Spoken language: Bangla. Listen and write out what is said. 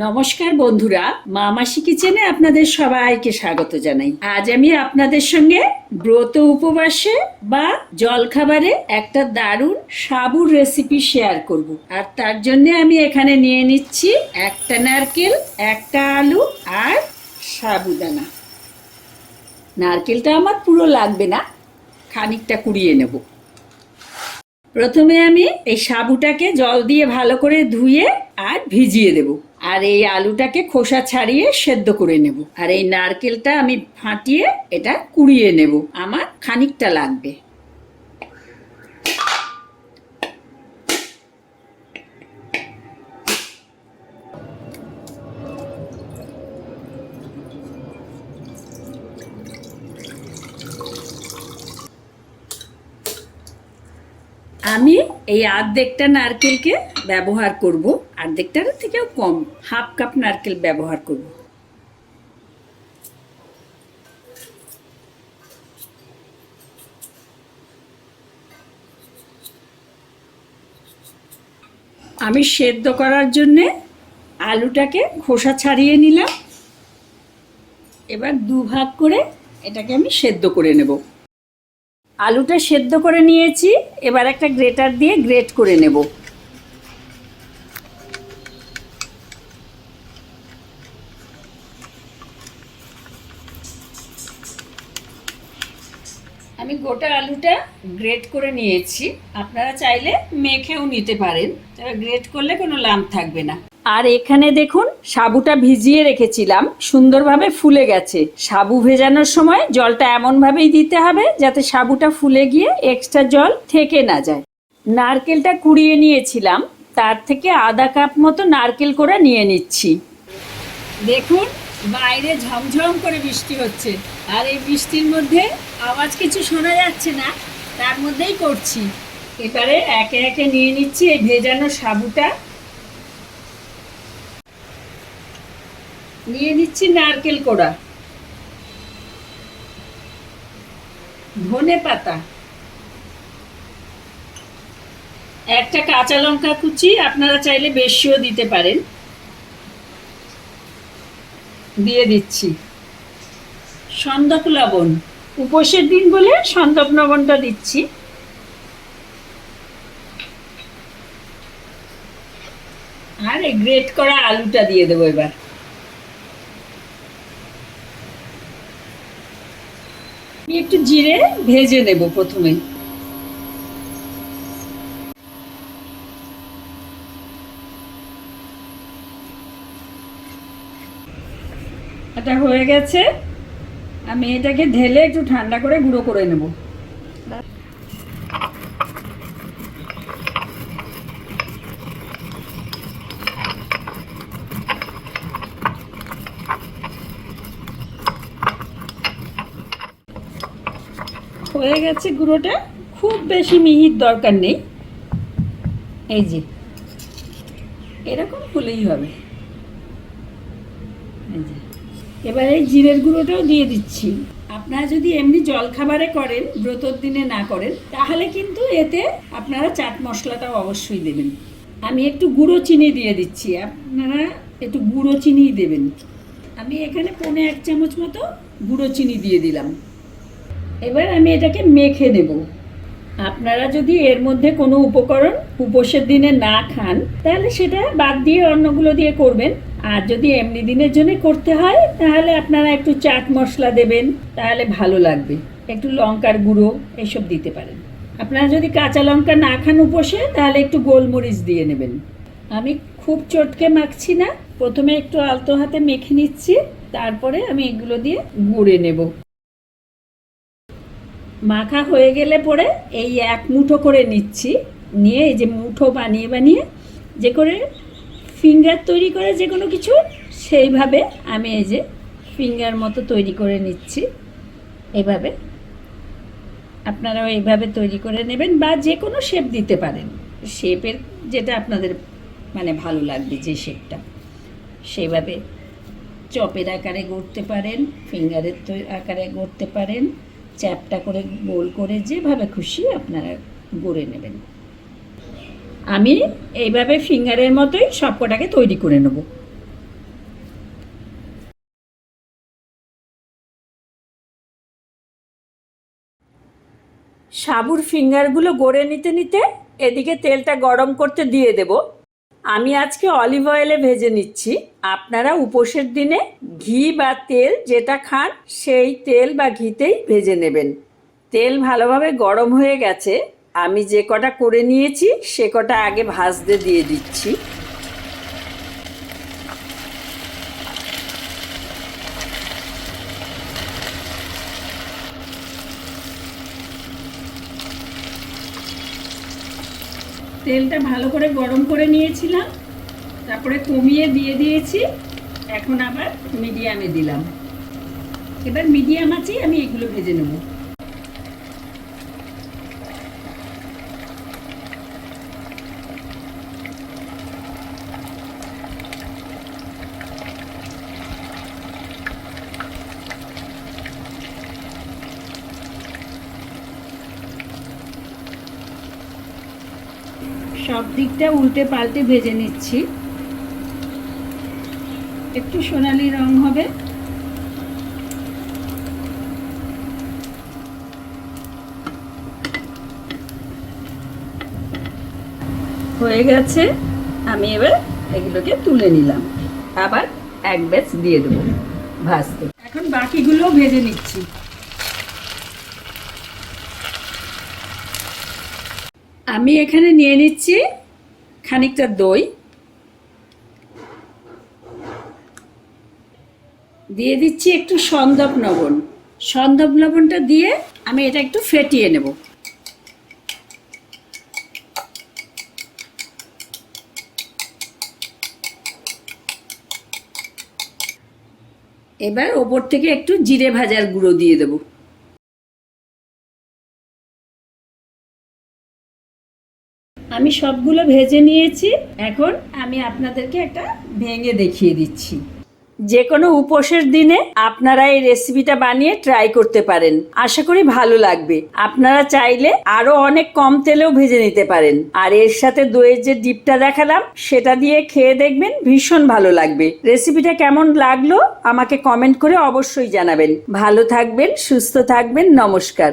নমস্কার বন্ধুরা মা মাসি কিচেনে আপনাদের সবাইকে স্বাগত জানাই। আজ আমি আপনাদের সঙ্গে ব্রত উপবাসে বা জলখাবারে একটা দারুণ সাবুর রেসিপি শেয়ার করব। আর তার জন্য আমি এখানে নিয়ে নিচ্ছি একটা নারকেল, একটা আলু আর সাবুদানা। নারকেলটা আমার পুরো লাগবে না, খানিকটা কুড়িয়ে নেব। প্রথমে আমি এই সাবুটাকে জল দিয়ে ভালো করে ধুয়ে আর ভিজিয়ে দেব। আর এই আলুটাকে খোসা ছাড়িয়ে সেদ্ধ করে নেব। আর এই নারকেলটা আমি ফাটিয়ে এটা কুড়িয়ে নেব। আমার খানিকটা লাগবে। আমি এই আর্ধেকটা নারকেলকে ব্যবহার করব। আর্ধেকটার থেকেও কম, হাফ কাপ নারকেল ব্যবহার করব। আমি সেদ্ধ করার জন্যে আলুটাকে খোসা ছাড়িয়ে নিলাম। এবার দু ভাগ করে এটাকে আমি সেদ্ধ করে নেব। আলুটা সেদ্ধ করে নিয়েছি, এবার একটা গ্রেটার দিয়ে গ্রেট করে নেব। আমি গোটা আলুটা গ্রেট করে নিয়েছি, আপনারা চাইলে মেখেও নিতে পারেন, তবে গ্রেট করলে কোনো লাম্প থাকবে না। আর এখানে দেখুন, সাবুটা ভিজিয়ে রেখেছিলাম, সুন্দরভাবে ফুলে গেছে। সাবু ভেজানোর সময় জলটা এমনভাবেই দিতে হবে যাতে সাবুটা ফুলে গিয়ে এক্সট্রা জল থেকে না যায়। নারকেলটা কুড়িয়ে নিয়েছিলাম, তার থেকে আধা কাপ মতো নারকেল করে নিয়ে নিচ্ছি। দেখুন, বাইরে ঝমঝম করে বৃষ্টি হচ্ছে। আর এই বৃষ্টির মধ্যে আওয়াজ কিছু শোনা যাচ্ছে না, তার মধ্যেই করছি। এবারে একে একে নিয়ে নিচ্ছি এই ভেজানো সাবুটা। নিয়ে নিচ্ছি নারকেল কোড়া। ধনে পাতা। একটা কাঁচা লঙ্কা কুচি, আপনারা চাইলে বেশিও দিতে পারেন। দিয়ে দিচ্ছি। সন্দক লবণ। উপোসের দিন বলে সন্দক লবণটা দিচ্ছি। আর গ্রেট করা আলুটা দিয়ে দেবো এবার। আমি একটু জিরে ভেজে নেব প্রথমে। এটা হয়ে গেছে। আমি এটাকে ঢেলে একটু ঠান্ডা করে গুঁড়ো করে নেব। হয়ে গেছে গুঁড়োটা। খুব বেশি মিহির দরকার নেই। এই যে, এরকম হলেই হবে। এবার এই জিরের গুঁড়োটাও দিয়ে দিচ্ছি। আপনারা যদি এমনি জলখাবারে করেন, ব্রতর দিনে না করেন, তাহলে কিন্তু এতে আপনারা চাট মশলাটাও অবশ্যই দেবেন। আমি একটু গুঁড়ো চিনি দিয়ে দিচ্ছি। আপনারা একটু গুঁড়ো চিনি দেবেন। আমি এখানে পৌনে এক চামচ মতো গুঁড়ো চিনি দিয়ে দিলাম। এবার আমি এটাকে মেখে নেব। আপনারা যদি এর মধ্যে কোনো উপকরণ উপোসের দিনে না খান, তাহলে সেটা বাদ দিয়ে অন্যগুলো দিয়ে করবেন। আর যদি এমনি দিনের জন্য করতে হয়, তাহলে আপনারা একটু চাট মশলা দেবেন, তাহলে ভালো লাগবে। একটু লঙ্কার গুঁড়ো, এসব দিতে পারেন। আপনারা যদি কাঁচা লঙ্কা না খান উপোসে, তাহলে একটু গোলমরিচ দিয়ে নেবেন। আমি খুব চটকে মাখছি না। প্রথমে একটু আলতো হাতে মেখে নিচ্ছি, তারপরে আমি এগুলো দিয়ে গুঁড়ে নেব। মাখা হয়ে গেলে পরে এই এক মুঠো করে নিচ্ছি। নিয়ে এই যে মুঠো বানিয়ে বানিয়ে যে করে ফিঙ্গার তৈরি করে যে কোনো কিছু, সেইভাবে আমি এই যে ফিঙ্গার মতো তৈরি করে নিচ্ছি। এভাবে। আপনারাও এইভাবে তৈরি করে নেবেন বা যে কোনো শেপ দিতে পারেন। শেপের যেটা আপনাদের মানে ভালো লাগবে যে শেপটা সেইভাবে চপের আকারে গড়তে পারেন ফিঙ্গারের আকারে গড়তে পারেন। চ্যাপটা করে, গোল করে যেভাবে খুশি আপনারা গড়ে নেবেন। আমি এইভাবে ফিঙ্গারের মতোই সবকটাকে তৈরি করে নেব। সাবুর ফিঙ্গারগুলো গড়ে নিতে নিতে এদিকে তেলটা গরম করতে দিয়ে দেবো। আমি আজকে অলিভ অয়েলে ভেজে নিচ্ছি। আপনারা উপোসের দিনে ঘি বা তেল যেটা খান, সেই তেল বা ঘিতেই ভেজে নেবেন। তেল ভালোভাবে গরম হয়ে গেছে। আমি যে কটা করে নিয়েছি, সে কটা আগে ভাজতে দিয়ে দিচ্ছি। তেলটা ভালো করে গরম করে নিয়েছিলাম, তারপরে কমিয়ে দিয়ে দিয়েছি, এখন আবার মিডিয়ামে দিলাম। এবার মিডিয়াম আছেই আমি এগুলো ভেজে নেব। সব দিকটা উল্টে পাল্টে ভেজে নিচ্ছি। একটু সোনালি রং হবে। হয়ে গেছে। আমি এবার এগুলোকে তুলে নিলাম। আবার এক ব্যাচ দিয়ে দেবো ভাজতে। এখন বাকিগুলো ভেজে নিচ্ছি। আমি এখানে নিয়ে নিচ্ছি খানিকটা দই। দিয়ে দিচ্ছি একটু সন্দব লবণ। সন্দব লবণটা দিয়ে আমি এটা একটু ফেটিয়ে নেব। এবার ওপর থেকে একটু জিরে ভাজার গুঁড়ো দিয়ে দেবো। আমি সবগুলো ভেজে নিয়েছি। এখন আমি আপনাদেরকে একটা ভেঙে দেখিয়ে দিচ্ছি। যে কোনো উপোসের দিনে আপনারা এই রেসিপিটা বানিয়ে ট্রাই করতে পারেন। আশা করি ভালো লাগবে। আপনারা চাইলে আরও অনেক কম তেলেও ভেজে নিতে পারেন। আর এর সাথে দইয়ের যে ডিপটা দেখালাম, সেটা দিয়ে খেয়ে দেখবেন ভীষণ ভালো লাগবে। রেসিপিটা কেমন লাগল, আমাকে কমেন্ট করে অবশ্যই জানাবেন। ভালো থাকবেন, সুস্থ থাকবেন, নমস্কার।